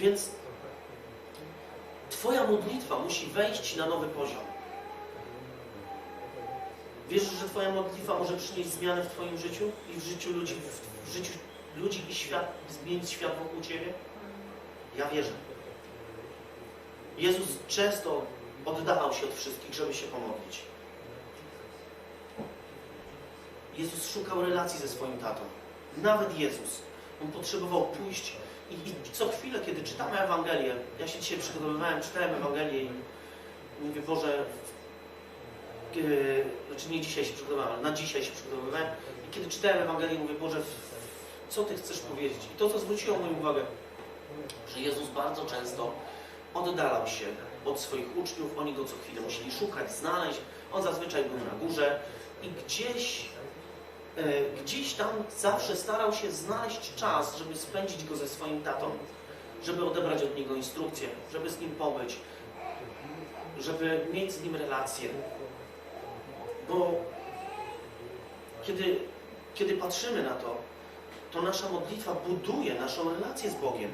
Więc Twoja modlitwa musi wejść na nowy poziom. Wierzysz, że Twoja modlitwa może przynieść zmianę w Twoim życiu i w życiu ludzi, w, w życiu ludzi i świat, zmienić świat wokół Ciebie? Ja wierzę. Jezus często oddalał się od wszystkich, żeby się pomodlić. Jezus szukał relacji ze swoim tatą. Nawet Jezus. On potrzebował pójść i, i co chwilę, kiedy czytamy Ewangelię, ja się dzisiaj przygotowywałem, czytałem Ewangelię i mówię, Boże, yy, znaczy nie dzisiaj się przygotowywałem, ale na dzisiaj się przygotowywałem. I kiedy czytałem Ewangelię, mówię, Boże, co Ty chcesz powiedzieć? I to, co zwróciło moją uwagę, że Jezus bardzo często oddalał się od swoich uczniów, oni go co chwilę musieli szukać, znaleźć, on zazwyczaj był na górze i gdzieś gdzieś tam zawsze starał się znaleźć czas, żeby spędzić go ze swoim tatą, żeby odebrać od niego instrukcje, żeby z nim pobyć, żeby mieć z nim relację. Bo kiedy, kiedy patrzymy na to, to nasza modlitwa buduje naszą relację z Bogiem.